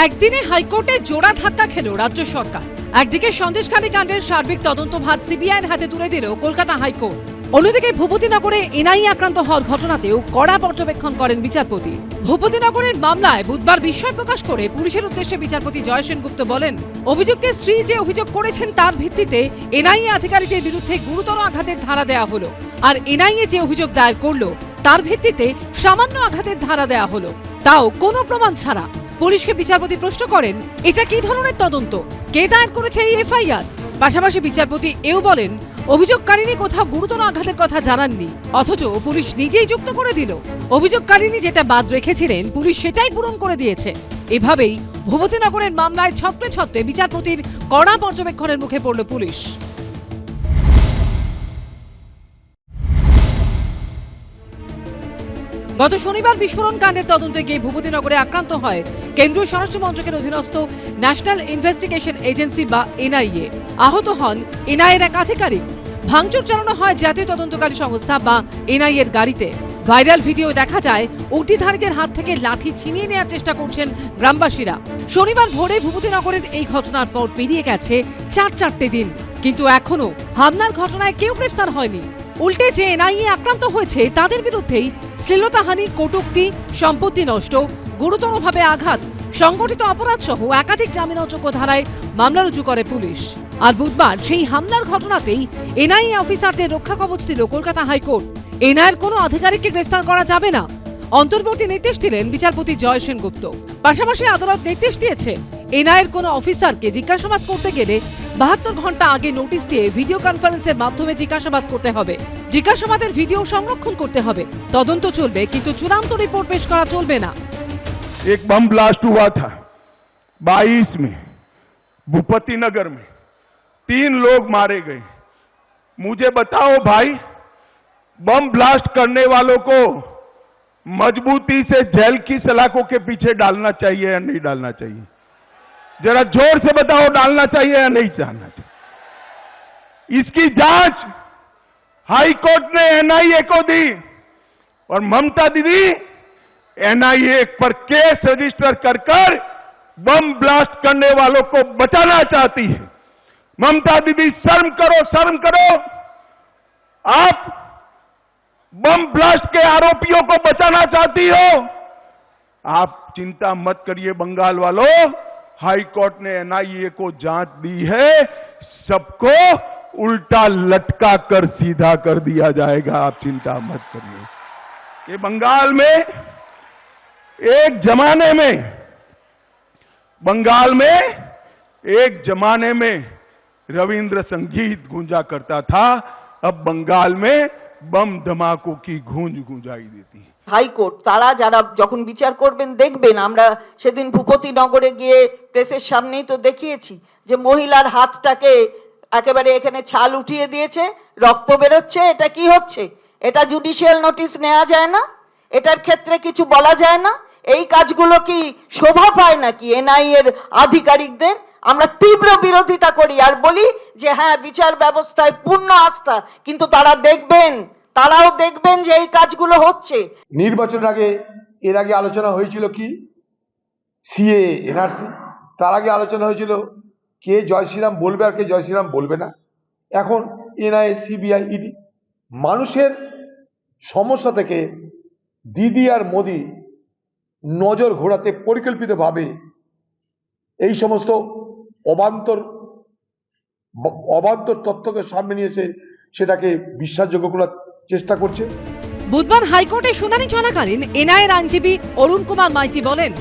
একদিনে হাইকোর্টে জোড়া ধাক্কা খেল রাজ্য সরকার। একদিকে সন্দেশখালী কাণ্ডের সার্বিক তদন্ত ভাত সিবিআইয়ের হাতে তুলে দিল কলকাতা হাইকোর্ট। অন্যদিকে ভূপতিনগরে এনআইএ আক্রান্ত হওয়ার ঘটনাতেও কড়া পর্যবেক্ষণ করেন বিচারপতি। ভূপতিনগরের মামলায় বুধবার বিস্ময় প্রকাশ করে পুলিশের উদ্দেশ্যে বিচারপতি জয় সেনগুপ্ত বলেন অভিযুক্তের স্ত্রী যে অভিযোগ করেছেন তার ভিত্তিতে এনআইএ আধিকারিকের বিরুদ্ধে গুরুতর আঘাতের ধারা দেওয়া হলো। আর এনআইএ যে অভিযোগ দায়ের করল, তার ভিত্তিতে সামান্য আঘাতের ধারা দেওয়া হলো। তাও কোনো প্রমাণ ছাড়া পুলিশকে বিচারপতি প্রশ্ন করেন, এটা কি ধরনের তদন্ত? কে দায়ের করেছে এই এফআইআর? পাশাপাশি বিচারপতি এও বলেন অভিযোগকারিনী কোথাও গুরুতর আঘাতের কথা জানাননি, অথচ পুলিশ নিজেই যুক্ত করে দিল। অভিযোগকারিনী যেটা বাদ রেখেছিলেন, পুলিশ সেটাই পূরণ করে দিয়েছে। এভাবেই ভূপতিনগরের মামলায় ছত্রে ছত্রে বিচারপতির কড়া পর্যবেক্ষণের মুখে পড়ল পুলিশ। গত শনিবার বিস্ফোরণ কাণ্ডের তদন্তে গিয়ে ভূপতিনগরে আক্রান্ত হয় কেন্দ্রীয় স্বরাষ্ট্র মন্ত্রকের অধীনস্থ ন্যাশনাল ইনভেস্টিগেশন এজেন্সি বা এনআইএ। আহত হন এনআইএর এক আধিকারিক। ভাঙচুর চালানো হয় জাতীয় তদন্তকারী সংস্থা বা এনআইএর গাড়িতে। ভাইরাল ভিডিও দেখা যায় উর্দিধারীদের হাত থেকে লাঠি ছিনিয়ে নেওয়ার চেষ্টা করছেন গ্রামবাসীরা। শনিবার ভোরে ভূপতিনগরের এই ঘটনার পর পেরিয়ে গেছে চার চারটে দিন। কিন্তু এখনও হামলার ঘটনায় কেউ গ্রেফতার হয়নি। উল্টে যে এনআইএ আক্রান্ত হয়েছে তাদের বিরুদ্ধেই শ্লীলতাহানি কটূক্তি, সম্পত্তি নষ্ট, গুরুতরভাবে আঘাত, সংগঠিত অপরাধ সহ একাধিক জামিনযোগ্য ধারায় মামলা রুজু করে পুলিশ। আর বুধবার সেই হামলার ঘটনাতেই এনআইএ অফিসারদের রক্ষা কবচ দিল কলকাতা হাইকোর্ট। এনআইএর কোনো আধিকারিককে গ্রেফতার করা যাবে না। অন্তর্বর্তী নির্দেশ দিলেন বিচারপতি জয় সেনগুপ্ত। পাশাপাশি আদালত নির্দেশ দিয়েছে এনআইএর কোনো অফিসারকে জিজ্ঞাসাবাদ করতে গেলে বাহাত্তর ঘন্টা আগে নোটিশ দিয়ে ভিডিও কনফারেন্সের মাধ্যমে জিজ্ঞাসাবাদ করতে হবে জিজ্ঞাসাবাদের ভিডিও সংরক্ষণ করতে হবে তদন্ত চলবে কিন্তু চূড়ান্ত রিপোর্ট পেশ করা চলবে না एक बम ब्लास्ट हुआ था 22 में भूपति नगर में तीन लोग मारे गए मुझे बताओ भाई बम ब्लास्ट करने वालों को मजबूती से जेल की सलाखों के पीछे डालना चाहिए या नहीं डालना चाहिए जरा ज़ोर से बताओ डालना चाहिए या नहीं चाहना चाहिए। इसकी जाँच हाई कोर्ट ने एनआईए को दी और ममता दीदी एनआईए पर केस रजिस्टर कर कर बम ब्लास्ट करने वालों को बचाना चाहती है। ममता दीदी, शर्म करो शर्म करो। आप बम ब्लास्ट के आरोपियों को बचाना चाहती हो। आप चिंता मत करिए बंगाल वालों। हाई कोर्ट ने एनआईए को जाँच दी है, सबको उल्टा लटका कर सीधा कर दिया जाएगा। आप चिंता मत करिए। ये बंगाल में, एक जमाने में, बंगाल में एक जमाने में रविंद्र संगीत गूंजा करता था, अब बंगाल में बम धमाकों की गूंज गूंजाई देती है। হাইকোর্ট, তারা যারা যখন বিচার করবেন দেখবেন, আমরা সেদিন ভূপতিনগরে গিয়ে প্রেসের সামনেই তো দেখিয়েছি যে মহিলার হাতটাকে একেবারে এখানে ছাল উঠিয়ে দিয়েছে, রক্ত বেরোচ্ছে, এটা কি হচ্ছে? এটা জুডিশিয়াল নোটিশ নেওয়া যায় না? এটার ক্ষেত্রে কিছু বলা যায় না? এই কাজগুলো কি শোভা পায় নাকি এনআই এর আধিকারিকদের? আমরা তীব্র বিরোধিতা করি আর বলি যে হ্যাঁ বিচার ব্যবস্থায় পূর্ণ আস্থা, কিন্তু তারা দেখবেন তারাও দেখবেন যে এই কাজগুলো হচ্ছে। নির্বাচনের আগে, এর আগে আলোচনা হয়েছিল কি? CA, NRC. তার আগে আলোচনা হয়েছিল কে জয় শ্রীরাম বলবে আর কে জয় শ্রীরাম বলবে না। এখন এনআইএ সিবিআই, ইডি, মানুষের সমস্যা থেকে দিদি আর মোদি নজর ঘোরাতে পরিকল্পিতভাবে এই সমস্ত অবান্তর অবান্তর তথ্যকে সামনে নিয়ে এসে সেটাকে বিশ্বাসযোগ্য করার চেষ্টা করছে। বুধবার হাইকোর্টে শুনানি চলাকালীন এনআইএর আইনজীবী অরুণ কুমার মাইতি বলেন,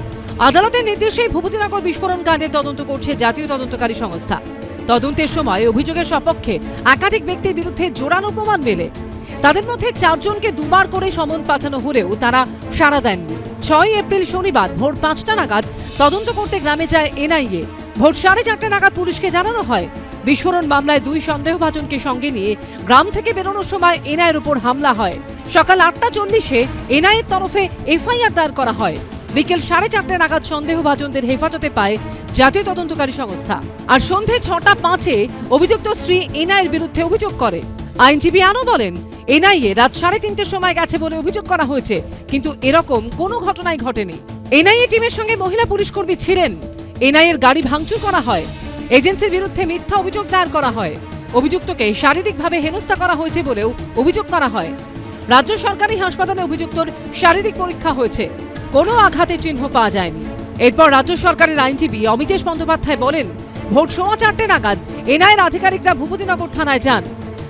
আদালতের নির্দেশে ভূপতিনগর বিস্ফোরণ কাণ্ডের তদন্ত করছে জাতীয় তদন্তকারী সংস্থা। তদন্তের সময় অভিযোগের সপক্ষে একাধিক ব্যক্তির বিরুদ্ধে জোরালো প্রমাণ মেলে। তাদের মধ্যে চারজনকে দুবার করে সমন পাঠানো হলেও তারা সাড়া দেননি। ছয় এপ্রিল শনিবার ভোর পাঁচটা নাগাদ তদন্ত করতে গ্রামে যায় এনআইএ। ভোর সাড়ে চারটে নাগাদ পুলিশকে জানানো হয় বিস্ফোরণ মামলায় দুই সন্দেহভাজনকে সঙ্গে নিয়ে গ্রাম থেকে বেরোনোর সময় এনআইয়ের উপর হামলা হয়। সকাল আটটা চল্লিশে এনআইয়ের তরফে এফআইআর দায়ের করা হয়। বিকেল সাড়ে চারটে নাগাদ সন্দেহভাজনদের হেফাজতে পায় জাতীয় তদন্তকারী সংস্থা। আর সন্ধে ছটা পাঁচে অভিযুক্ত স্ত্রী এনআইয়ের বিরুদ্ধে অভিযোগ করে। আইনজীবী আনো বলেন, এনআইএ রাত সাড়ে তিনটের সময় গেছে বলে অভিযোগ করা হয়েছে, কিন্তু এরকম কোনো ঘটনাই ঘটেনি। এনআইএ টিমের সঙ্গে মহিলা পুলিশ কর্মী ছিলেন। এনআইএর গাড়ি ভাঙচুর করা হয়। এজেন্সির বিরুদ্ধে মিথ্যা অভিযোগ দায়ের করা হয়। অভিযুক্তকে শারীরিকভাবে হেনস্থা করা হয়েছে বলেও অভিযোগ করা হয়। রাজ্য সরকারি হাসপাতালে অভিযুক্তর শারীরিক পরীক্ষা হয়েছে। কোনো আঘাতের চিহ্ন পাওয়া যায়নি। এরপর রাজ্য সরকারের আইনজীবী অমিতেশ বন্দ্যোপাধ্যায় বলেন ভোট সোয়া চারটে নাগাদ এনআইএর আধিকারিকরা ভূপতিনগর থানায় যান।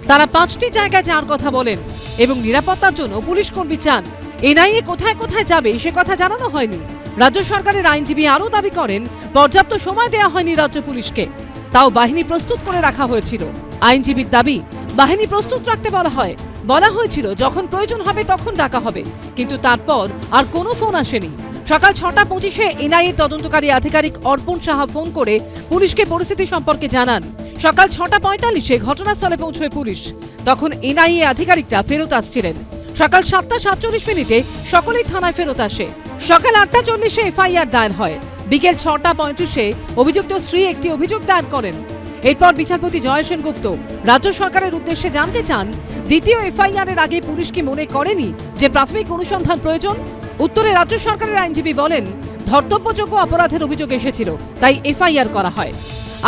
তারা পাঁচটি জায়গায় যাওয়ার কথা বলেন এবং নিরাপত্তার জন্য পুলিশ কর্মী চান। এনআইএ কোথায় কোথায় যাবে সে কথা জানানো হয়নি। রাজ্য সরকারের আইনজীবী আরও দাবি করেন, পর্যাপ্ত সময় দেওয়া হয়নি রাজ্য পুলিশকে। তাও বাহিনী প্রস্তুত করে রাখা হয়েছিল। আইনজীবীর দাবি, বাহিনী প্রস্তুত রাখতে বলা হয়। বলা হয়েছিল, যখন প্রয়োজন হবে তখন ডাকা হবে। কিন্তু তারপর আর কোনো ফোন আসেনি। সকাল ছটা পঁচিশে এনআইএ তদন্তকারী আধিকারিক অর্পণ সাহা ফোন করে পুলিশকে পরিস্থিতি সম্পর্কে জানান। সকাল ছটা পঁয়তাল্লিশে ঘটনাস্থলে পৌঁছয় পুলিশ। তখন এনআইএ আধিকারিকরা ফেরত আসছিলেন। সকাল সাতটা সাতচল্লিশ মিনিটে সকলেই থানায় ফেরত আসে। সকাল আটটা চল্লিশে এফআইআর দায়ের হয়। বিকেল ছটা পঁয়ত্রিশে অভিযুক্ত স্ত্রী একটি অভিযোগ দায়ের করেন। এরপর বিচারপতি জয় সেনগুপ্ত রাজ্য সরকারের উদ্দেশ্যে জানতে চান, দ্বিতীয় এফআইআর এর আগে পুলিশ কি মনে করেনি যে প্রাথমিক অনুসন্ধান প্রয়োজন? উত্তরে রাজ্য সরকারের আইনজীবী বলেন, ধর্তব্যযোগ্য অপরাধের অভিযোগ এসেছিল, তাই এফআইআর করা হয়।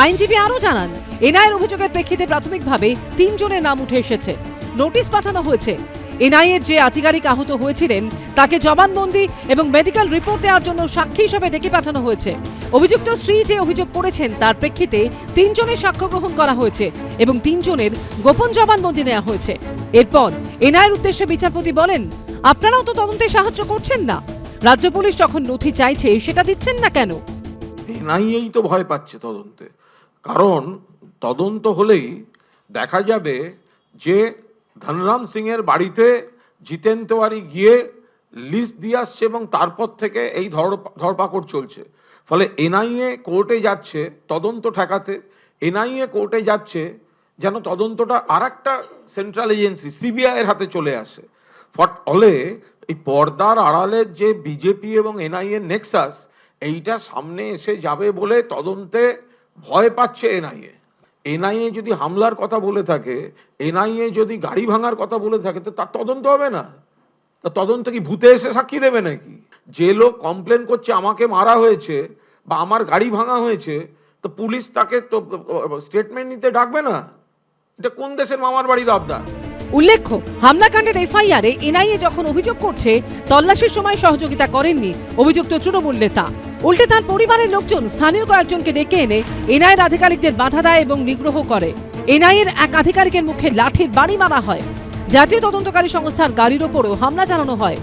আইনজীবী আরও জানান, এনআইয়ের অভিযোগের প্রেক্ষিতে প্রাথমিকভাবে তিনজনের নাম উঠে এসেছে। নোটিশ পাঠানো হয়েছে এনআইএর যে আধিকারিক আহত হয়েছিলেন, তাকে জবানবন্দি এবং মেডিকেল রিপোর্ট দেওয়ার জন্য সাক্ষী হিসেবে ডেকে পাঠানো হয়েছে। অভিযুক্ত স্ত্রী যে অভিযোগ করেছেন, তার প্রেক্ষিতে তিনজনের সাক্ষ্য গ্রহণ করা হয়েছে এবং তিনজনের গোপন জবানবন্দি নেওয়া হয়েছে। এরপর এনআইয়ের উদ্দেশ্যে বিচারপতি বলেন, আপনারাও তো তদন্তে সাহায্য করছেন না। রাজ্য পুলিশ যখন নথি চাইছে, সেটা দিচ্ছেন না কেন? এনআইএই তো ভয় পাচ্ছে তদন্তে। কারণ তদন্ত হলেই দেখা যাবে যে ধনরাম সিং এর বাড়িতে জিতেন তেওয়ারি গিয়ে লিস্ট দিয়ে আসছে এবং তারপর থেকে এই ধর- ধরপাকড় চলছে। ফলে এনআইএ কোর্টে যাচ্ছে, তদন্ত ঠেকাতে। এনআইএ কোর্টে যাচ্ছে, যেন তদন্তটা আর একটা সেন্ট্রাল এজেন্সি, সিবিআই এর হাতে চলে আসে। ফট- ফলে এই পর্দার আড়ালের যে বিজেপি এবং এনআইএ নেক্সাস, এইটা সামনে এসে যাবে বলে তদন্তে ভয় পাচ্ছে এনআইএ। এনআইএ যদি হামলার কথা বলে থাকে, এনআইএ যদি গাড়ি ভাঙার কথা বলে থাকে, তো তার তদন্ত হবে না। তা তদন্ত কি ভূতে এসে সাক্ষী দেবে নাকি? যে লোক কমপ্লেন করছে, আমাকে মারা হয়েছে বা আমার গাড়ি ভাঙা হয়েছে তো পুলিশ তাকে তো স্টেটমেন্ট নিতে ডাকবে না? এটা কোন দেশের মামার বাড়ির আবদার? উল্লেখ্য, হামলাকাণ্ডের এফআইআরে এনআইএ যখন অভিযোগ করছে, তল্লাশির সময় সহযোগিতা করেননি অভিযুক্ত তৃণমূল নেতা। উল্টে তার পরিবারের লোকজন, স্থানীয় কয়েকজনকে ডেকে এনে এনআইয়ের আধিকারিকদের বাধা দেয় এবং নিগ্রহ করে। এনআইয়ের এক আধিকারিকের মুখে লাঠির বাড়ি মারা হয়। জাতীয় তদন্তকারী সংস্থার গাড়ির ওপরও হামলা চালানো হয়।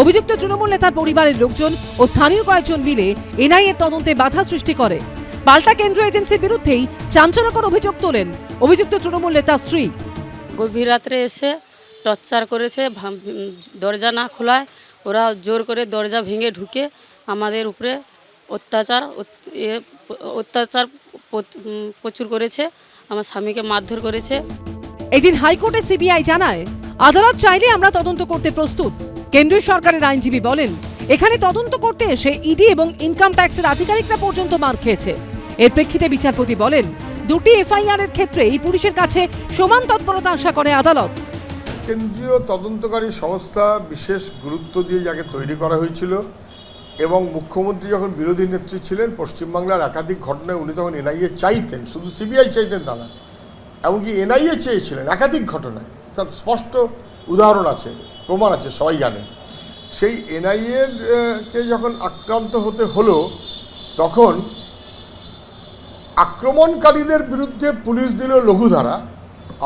অভিযুক্ত তৃণমূল নেতার পরিবারের লোকজন ও স্থানীয় কয়েকজন মিলে এনআইএর তদন্তে বাধা সৃষ্টি করে। পাল্টা কেন্দ্রীয় এজেন্সির বিরুদ্ধেই চাঞ্চল্যকর অভিযোগ তোলেন অভিযুক্ত তৃণমূল নেতার স্ত্রী গভীর রাত্রে এসে টর্চার করেছে দরজা না খোলায়, ওরা জোর করে দরজা ভেঙে ঢুকে আমাদের উপরে অত্যাচার অত- অত্যাচার প্রচ- প্রচুর করেছে আমার স্বামীকে মারধর করেছে। এদিন হাইকোর্টে সিবিআই জানায় আদালত চাইলে আমরা তদন্ত করতে প্রস্তুত। কেন্দ্রীয় সরকারের আইনজীবী বলেন এখানে তদন্ত করতে এসে ইডি এবং ইনকাম ট্যাক্সের আধিকারিকরা পর্যন্ত মার খেয়েছে। এর প্রেক্ষিতে বিচারপতি বলেন দুটি এফআইআর এর ক্ষেত্রে এই পুলিশের কাছে সমান তৎপরতা আশা করে আদালত। কেন্দ্রীয় তদন্তকারী সংস্থা বিশেষ গুরুত্ব দিয়ে যাকে তৈরি করা হয়েছিল এবং মুখ্যমন্ত্রী যখন বিরোধী নেত্রী ছিলেন, পশ্চিমবাংলার একাধিক ঘটনায় উনি তখন এনআইএ চাইতেন, শুধু সিবিআই চাইতেন তা না, এমনকি এনআইএ চেয়েছিলেন একাধিক ঘটনায়। তার স্পষ্ট উদাহরণ আছে, প্রমাণ আছে, সবাই জানেন সেই এনআইএর কে যখন আক্রান্ত হতে হলো, তখন আক্রমণকারীদের বিরুদ্ধে পুলিশ দিল লঘুধারা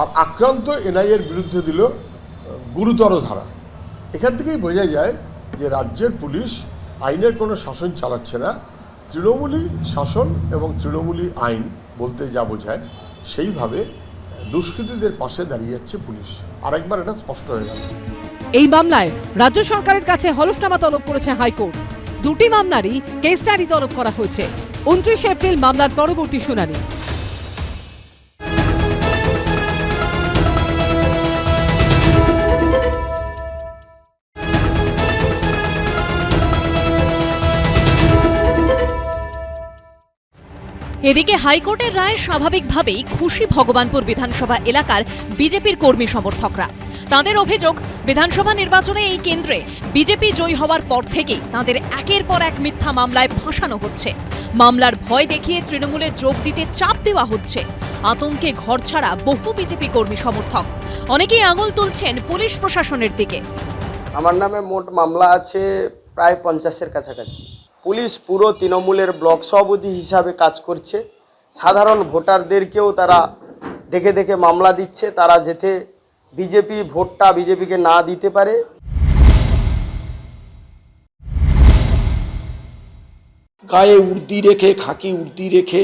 আর আক্রান্ত এনআইএর বিরুদ্ধে দিল গুরুতর ধারা। এখান থেকেই বোঝা যায় যে রাজ্যের পুলিশ আইনের কোনো শাসন চালাচ্ছে না। তৃণমূলী শাসন এবং তৃণমূলী আইন বলতে যা বোঝায়, সেইভাবে দুষ্কৃতীদের পাশে দাঁড়িয়ে যাচ্ছে পুলিশ। আরেকবার এটা স্পষ্ট হয়ে গেল। এই মামলায় রাজ্য সরকারের কাছে হলফনামা তলব করেছে হাইকোর্ট। দুটি মামলারই কেস ডায়েরি তলব করা হয়েছে। উনত্রিশে এপ্রিল মামলার পরবর্তী শুনানি। এদিকে হাইকোর্টের রায়ে স্বাভাবিকভাবেই খুশি ভগবানপুর বিধানসভা এলাকার বিজেপির কর্মী সমর্থকরা। তাদের অভিযোগ, বিধানসভা নির্বাচনে এই কেন্দ্রে বিজেপি জয়ী হওয়ার পর থেকেই তাদের একের পর এক মিথ্যা মামলায় ফাঁসানো হচ্ছে। মামলার ভয় দেখিয়ে তৃণমূলে যোগ দিতে চাপ দেওয়া হচ্ছে। আতঙ্কে ঘর ছাড়া বহু বিজেপি কর্মী সমর্থক। অনেকেই আঙুল তুলছেন পুলিশ প্রশাসনের দিকে। আমার নামে মোট মামলা আছে প্রায় পঞ্চাশের কাছাকাছি। পুলিশ পুরো তৃণমূলের ব্লক সভাপতি হিসাবে কাজ করছে। সাধারণ ভোটারদেরকেও তারা দেখে দেখে মামলা দিচ্ছে। তারা যেতে বিজেপি ভোটটা বিজেপিকে না দিতে পারে। গায়ে উর্দি রেখে, খাকি উর্দি রেখে,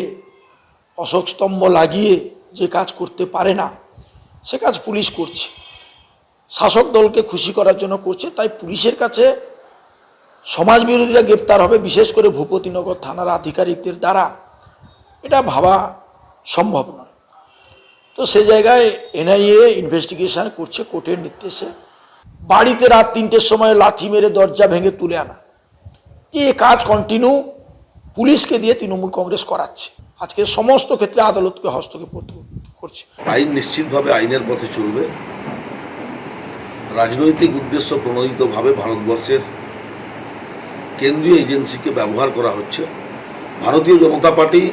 অশোক স্তম্ভ লাগিয়ে যে কাজ করতে পারে না, সে কাজ পুলিশ করছে। শাসক দলকে খুশি করার জন্য করছে। তাই পুলিশের কাছে সমাজ বিরোধীরা গ্রেপ্তার হবে, বিশেষ করে ভূপতিনগর থানার আধিকারিকদের দ্বারা। এটা ভাবা সম্ভব নয়। তো সে জায়গায় এনআইএ ইনভেস্টিগেশন করছে, কোর্টের নির্দেশে। বাড়িতে রাত তিনটের সময় লাথি মেরে দরজা ভেঙে তুলে আনা। এ কাজ কন্টিনিউ পুলিশকে দিয়ে তৃণমূল কংগ্রেস করাচ্ছে। আজকে সমস্ত ক্ষেত্রে আদালতকে হস্তক্ষেপ করছে। আইন নিশ্চিতভাবে আইনের পথে চলবে। রাজনৈতিক উদ্দেশ্য প্রণোদিতভাবে ভারতবর্ষের কেন্দ্রীয় এজেন্সিকে ব্যবহার করা হচ্ছে। ভারতীয় জনতা পার্টি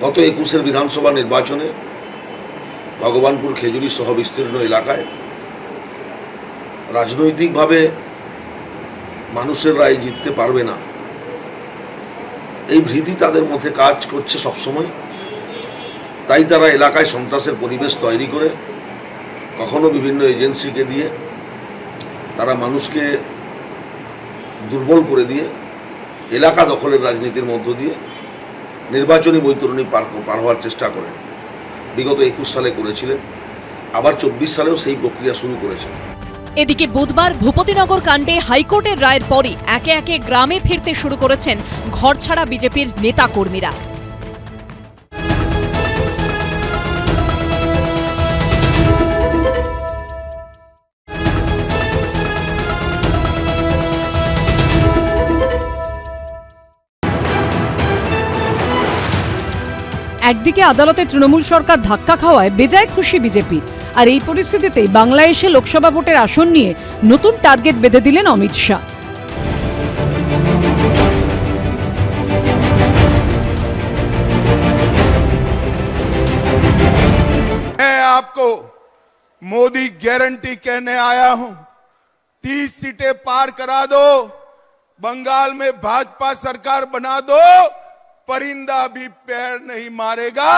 গত একুশের বিধানসভা নির্বাচনে ভগবানপুর খেজুরি সহ বিস্তীর্ণ এলাকায় রাজনৈতিকভাবে মানুষের রায় জিততে পারবে না। এই ভীতি তাদের মধ্যে কাজ করছে সবসময়। তাই তারা এলাকায় সন্ত্রাসের পরিবেশ তৈরি করে কখনো বিভিন্ন এজেন্সিকে দিয়ে তারা মানুষকে দুর্বল করে দিয়ে, এলাকা দখলের রাজনীতির মধ্য দিয়ে নির্বাচনী বৈতরণী পার পার হওয়ার চেষ্টা করেন। বিগত একুশ সালে করেছিলেন, আবার চব্বিশ সালেও সেই প্রক্রিয়া শুরু করেছেন। এদিকে বুধবার ভূপতিনগর কাণ্ডে হাইকোর্টের রায়ের পরই একে একে গ্রামে ফিরতে শুরু করেছেন ঘরছাড়া বিজেপির নেতাকর্মীরা। একদিকে আদালতে তৃণমূল সরকার ধাক্কা খাওয়ায় বেজায় খুশি বিজেপি আর এই পরিস্থিতিতেই বাংলায় এসে লোকসভা ভোটের আসন নিয়ে নতুন টার্গেট বেঁধে দিলেন অমিত শাহ मैं आपको मोदी गारंटी कहने आया हूं तीस सीटें पार करा दो बंगाल में भाजपा सरकार बना दो परिंदा भी पैर नहीं मारेगा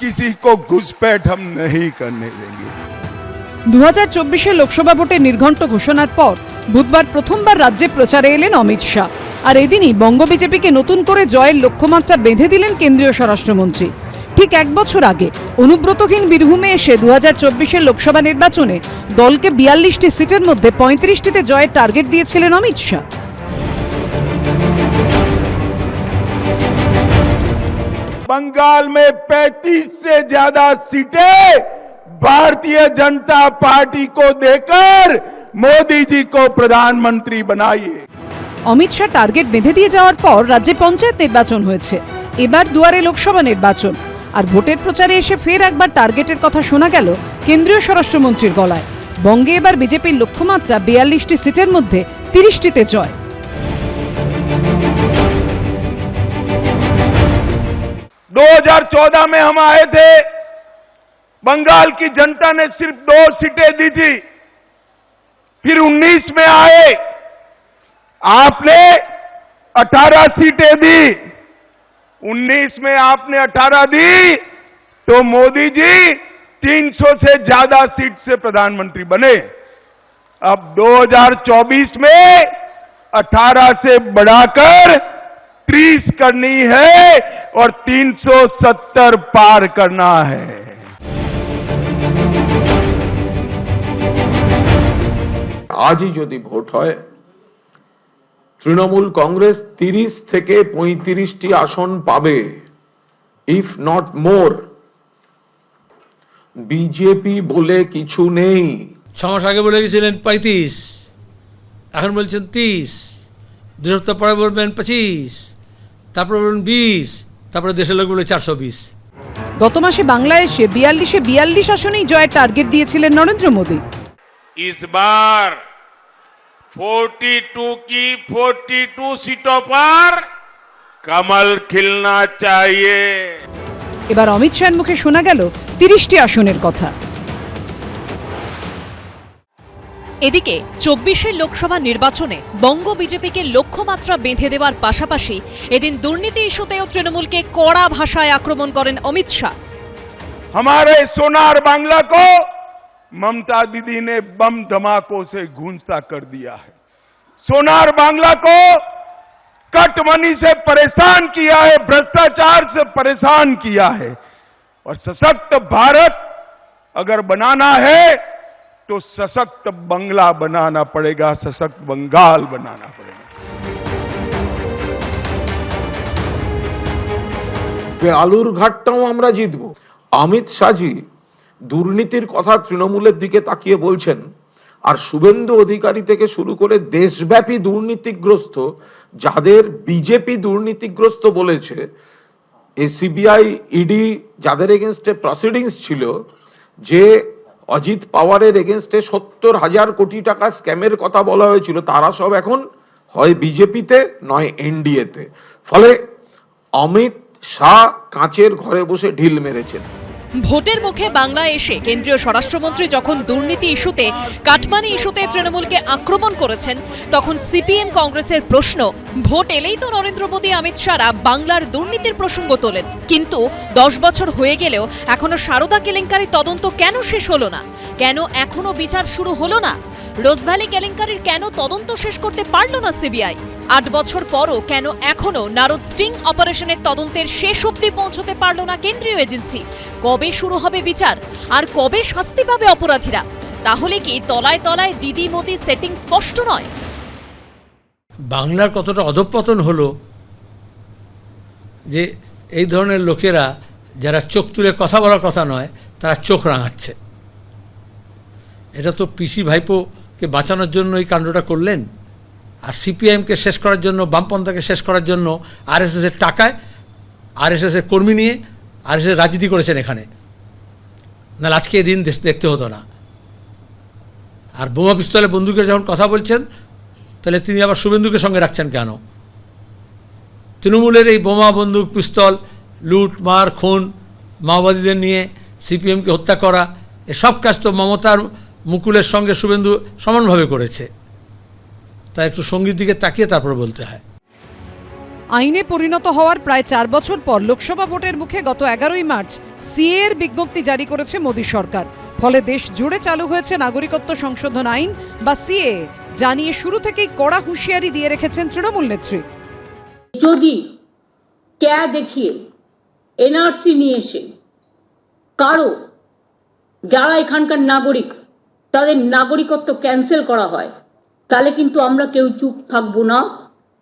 किसी को घुसपैठ हम नहीं करने देंगे দু হাজার চব্বিশে লোকসভা ভোটের নির্ঘণ্ট ঘোষণার পর বুধবার প্রথমবার রাজ্যে প্রচারে এলেন অমিত শাহ আর এদিনই বঙ্গ বিজেপিকে নতুন করে জয়ের লক্ষ্যমাত্রা বেঁধে দিলেন কেন্দ্রীয় স্বরাষ্ট্রমন্ত্রী ঠিক এক বছর আগে অনুব্রতহীন বীরভূমে এসে দু হাজার চব্বিশের লোকসভা নির্বাচনে দলকে বিয়াল্লিশটি সিটের মধ্যে পঁয়ত্রিশটিতে জয়ের টার্গেট দিয়েছিলেন অমিত শাহ बंगाल में 35 से ज्यादा सीटें भारतीय जनता पार्टी को देकर मोदी जी को प्रधानमंत्री बनाइए অমিত শাহ টার্গেট বেঁধে দিয়ে যাওয়ার পর রাজ্যে পঞ্চায়েত নির্বাচন হয়েছে এবার দুয়ারে লোকসভা নির্বাচন আর ভোটের প্রচারে এসে ফের একবার টার্গেটের কথা শোনা গেল কেন্দ্রীয় স্বরাষ্ট্রমন্ত্রীর গলায় বঙ্গে এবার বিজেপির লক্ষ্যমাত্রা বিয়াল্লিশটি সিটের মধ্যে তিরিশটিতে জয় 2014 में हम आए थे। बंगाल की जनता ने सिर्फ़ दो सीटें दी थी। फिर 19 में आए। आपने 18 सीटें दी। 19 में आपने 18 दी। तो मोदी जी 300 से ज़्यादा सीट से प्रधानमंत्री बने। अब 2024 में 18 से बढ़ाकर 30 करनी है। और 370 पार करना है আজই যদি ভোট হয় তৃণমূল কংগ্রেস তিরিশ থেকে পঁয়ত্রিশটি আসন পাবে ইফ নট মোর বিজেপি বলে কিছু নেই ছ মাস আগে বলে গেছিলেন পঁয়ত্রিশ এখন বলছেন তিরিশ দু সপ্তাহ পরে বলবেন পঁচিশ তারপর বলবেন বিশ তারপরে দেশের লোক বলে চারশো বিশ গত মাসে বাংলায় এসে বিয়াল্লিশে বিয়াল্লিশ আসনেই জয়ের টার্গেট দিয়েছিলেন নরেন্দ্র মোদী इस बार 42 की 42 सीटों पर कमल खिलना चाहिए এবার অমিত শাহের মুখে শোনা গেল তিরিশটি আসনের কথা এদিকে চব্বিশের লোকসভা নির্বাচনে বঙ্গ বিজেপিকে লক্ষ্যমাত্রা বেঁধে দেওয়ার পাশাপাশি এদিন দুর্নীতি ইস্যুতেও তৃণমূলকে কড়া ভাষায় আক্রমণ করেন অমিত শাহ हमारे सोनार बांग्ला को ममता दीदी ने बम धमाकों से गूंजता कर दिया है सोनार बांग्ला को कट मनी से परेशान किया है भ्रष्टाचार से परेशान किया है और सशक्त भारत अगर बनाना है तो सशक्त बंगला बनाना पड़ेगा सशक्त बंगाल बनाना पड़ेगा আলুর ঘাটটাও আমরা জিতব অমিত শাহজি দুর্নীতির কথা তৃণমূলের দিকে তাকিয়ে বলছেন আর শুভেন্দু অধিকারী থেকে শুরু করে দেশব্যাপী দুর্নীতিগ্রস্ত যাদের বিজেপি দুর্নীতিগ্রস্ত বলেছে এই সিবিআই ইডি যাদের এগেনস্টে প্রসিডিংস ছিল যে অজিত পাওয়ারের এগেনস্টে সত্তর হাজার কোটি টাকা স্ক্যামের কথা বলা হয়েছিল। তারা সব এখন হয় বিজেপিতে, নয় এনডিএতে। ফলে অমিত শাহ কাঁচের ঘরে বসে ঢিল মেরেছেন। ভোটের মুখে বাংলায় এসে কেন্দ্রীয় স্বরাষ্ট্রমন্ত্রী যখন দুর্নীতি ইস্যুতে, কাটমানি ইস্যুতে তৃণমূলকে আক্রমণ করেছেন, তখন সিপিএম কংগ্রেসের প্রশ্ন, ভোট এলেই তো নরেন্দ্র মোদী, অমিত শাহরা বাংলার দুর্নীতির প্রসঙ্গ তোলেন। কিন্তু দশ বছর হয়ে গেলেও এখনও সারদা কেলেঙ্কারি তদন্ত কেন শেষ হলো না? কেন এখনও বিচার শুরু হলো না? রোজভ্যালি কেলেঙ্কারির কেন তদন্ত শেষ করতে পারল না সিবিআই? আট বছর পরও কেন এখনও নারদ স্টিং অপারেশনের তদন্তের শেষ অবধি পৌঁছতে পারল না কেন্দ্রীয় এজেন্সি। কবে শুরু হবে বিচার? আর কবে শাস্তি পাবে অপরাধীরা? তাহলে কি তলায় তলায় দিদি মোদি সেটিং স্পষ্ট নয়? বাংলার কতটা অধঃপতন হলো যে এই ধরনের লোকেরা যারা চোখ তুলে কথা বলার কথা নয়, তারা চোখ রাঙাচ্ছে। এটা তো পিসি ভাইপোকে বাঁচানোর জন্য এই কাণ্ডটা করলেন? আর সিপিআইএমকে শেষ করার জন্য, বামপন্থাকে শেষ করার জন্য আরএসএসের টাকায় আরএসএসের কর্মী নিয়ে আরএসএস রাজনীতি করেছেন এখানে। নাহলে আজকে এই দিন দেখতে হতো না। আর বোমা পিস্তলে বন্দুকের যখন কথা বলছেন, তাহলে তিনি আবার শুভেন্দুকে সঙ্গে রাখছেন কেন? তৃণমূলের এই বোমা, বন্দুক, পিস্তল, লুট, মার, খুন, মাওবাদীদের নিয়ে সিপিএমকে হত্যা করা এসব কাজ তো মমতার মুকুলের সঙ্গে শুভেন্দু সমানভাবে করেছে। তাই একটু সংগীত দিকে তাকিয়ে তারপর বলতে হয়। আইনে পরিণত হওয়ার প্রায় চার বছর পর লোকসভা ভোটের মুখে গত এগারোই মার্চ সিএ এর বিজ্ঞপ্তি জারি করেছে মোদী সরকার। ফলে দেশ জুড়ে চালু হয়েছে নাগরিকত্ব সংশোধন আইন বা সিএ জানিয়ে শুরু থেকেই কড়া হুঁশিয়ারি দিয়ে রেখেছেন তৃণমূল নেত্রী। যদি ক্যা দেখিয়ে এনআরসি নিয়ে এসে কারও যারা এখানকার নাগরিক তাদের নাগরিকত্ব ক্যান্সেল করা হয় তাহলে কিন্তু আমরা কেউ চুপ থাকবো না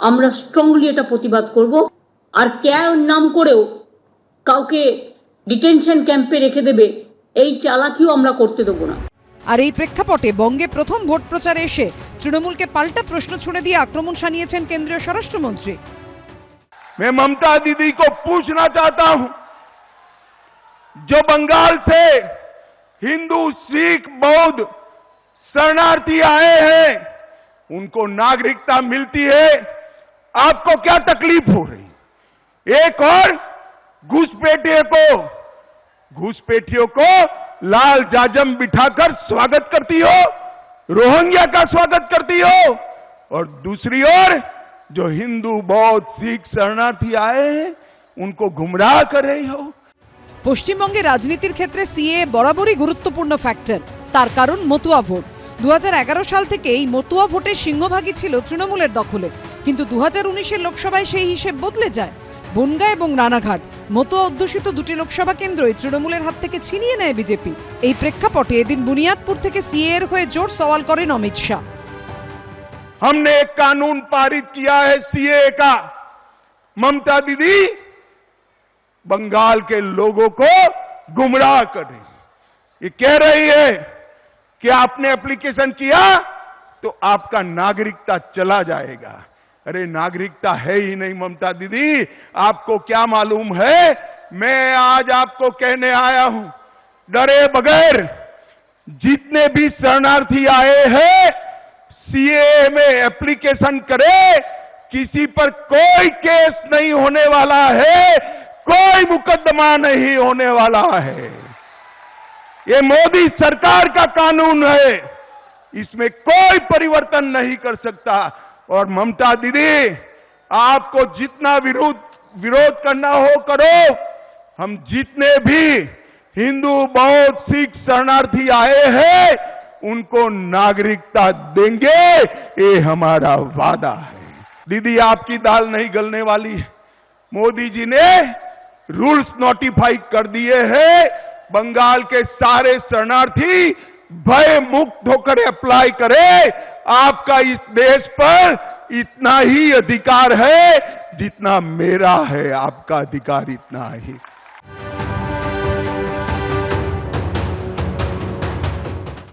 আমরা স্ট্রংলি এটা প্রতিবাদ করব আর ক্যার নাম করেও কাউকে ডিটেনশন ক্যাম্পে রেখে দেবে এই চালাকিও আমরা করতে দেবো না আর এই প্রেক্ষাপটে বঙ্গে প্রথম ভোট প্রচারে এসে তৃণমূলকে পাল্টা প্রশ্ন ছুড়ে দিয়ে আক্রমণ শানিয়েছেন কেন্দ্রীয় স্বরাষ্ট্রমন্ত্রী मैं ममता दीदी को पूछना चाहता हूं जो बंगाल से हिंदू सिख बौद्ध शरणार्थी आए हैं उनको नागरिकता मिलती है आपको क्या तकलीफ हो रही एक और घुसपैठिए को घुसपैठियों को लाल जाजम बिठाकर स्वागत करती हो रोहिंग्या का स्वागत करती हो और दूसरी ओर जो हिंदू बौद्ध सिख शरणार्थी आए हैं उनको गुमराह कर रही हो পশ্চিমবঙ্গে রাজনীতির ক্ষেত্রে সিএ বরাবরই গুরুত্বপূর্ণ ফ্যাক্টর তার কারণ মতুয়া ভোট দু সাল থেকে এই মতুয়া ভোটের সিংহভাগই ছিল তৃণমূলের দখলে কিন্তু দু হাজার লোকসভায় সেই হিসেব বদলে যায় বনগা এবং রানাঘাট মতুয়া অধ্যুষিত দুটি লোকসভা কেন্দ্রই তৃণমূলের হাত থেকে ছিনিয়ে নেয় বিজেপি এই প্রেক্ষাপটে এদিন বুনিয়াদপুর থেকে সিএ এর হয়ে জোর সওয়াল করেন অমিত শাহ हमने एक कानून पारित किया है सीए का ममता दीदी बंगाल के लोगों को गुमराह कर रही है। ये कह रही है कि आपने एप्लीकेशन किया तो आपका नागरिकता चला जाएगा। अरे, नागरिकता है ही नहीं, ममता दीदी। आपको क्या मालूम है? मैं आज आपको कहने आया हूँ। डरे बगैर जितने भी शरणार्थी आए हैं सीए में एप्लीकेशन करे, किसी पर कोई केस नहीं होने वाला है, कोई मुकदमा नहीं होने वाला है। ये मोदी सरकार का कानून है। इसमें कोई परिवर्तन नहीं कर सकता। और ममता दीदी, आपको जितना विरोध विरोध करना हो करो। हम जितने भी हिंदू, बौद्ध, सिख शरणार्थी आए हैं, उनको नागरिकता देंगे। ये हमारा वादा है। दीदी, आपकी दाल नहीं गलने वाली मोदी जी ने रूल्स नोटिफाई कर दिए हैं। बंगाल के सारे शरणार्थी भय मुक्त होकर अप्लाई करे आपका इस देश पर इतना ही अधिकार है जितना मेरा है आपका अधिकार इतना ही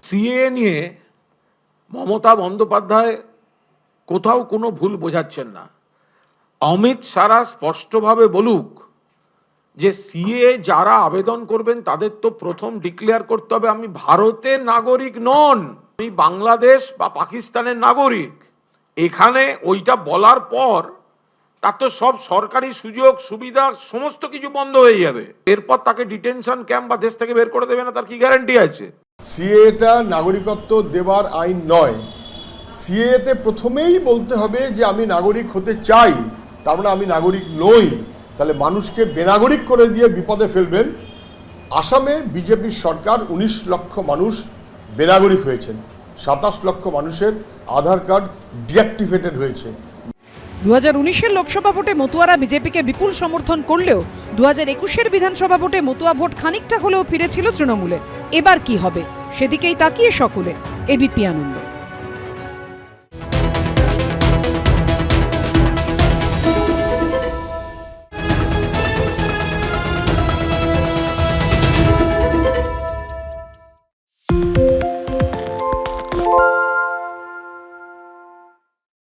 সিএ নিয়ে মমতা বন্দ্যোপাধ্যায় কোথাও কোনো ভুল বোঝাচ্ছেন না অমিত সারা স্পষ্টভাবে বলুক যে সিএ যারা আবেদন করবেন, তাদের তো প্রথম ডিক্লেয়ার করতে হবে, আমি ভারতের নাগরিক নন, আমি বাংলাদেশ বা পাকিস্তানের নাগরিক। এখানে ওইটা বলার পর, তার তো সব সরকারি সুযোগ, সুবিধা, সমস্ত কিছু বন্ধ হয়ে যাবে। এরপর তাকে ডিটেনশন ক্যাম্প বা দেশ থেকে বের করে দেবে না, তার কি গ্যারান্টি আছে? সিএটা নাগরিকত্ব দেওয়ার আইন নয়। সিএতে প্রথমেই বলতে হবে যে আমি নাগরিক হতে চাই, তার মানে আমি নাগরিক নই। তাহলে মানুষকে বেনাগরিক করে দিয়ে বিপদে ফেলবেন। আসামে বিজেপির সরকার উনিশ লক্ষ মানুষ বেনাগরিক হয়েছেন। সাতাশ লক্ষ মানুষের আধার কার্ড ডিঅ্যাক্টিভেটেড হয়েছে। দু হাজার উনিশের লোকসভা ভোটে মতুয়ারা বিজেপিকে বিপুল সমর্থন করলেও দু হাজার একুশের বিধানসভা ভোটে মতুয়া ভোট খানিকটা হলেও ফিরেছিল তৃণমূলে। এবার কি হবে? সেদিকেই তাকিয়ে সকলে। এবিপি আনন্দ।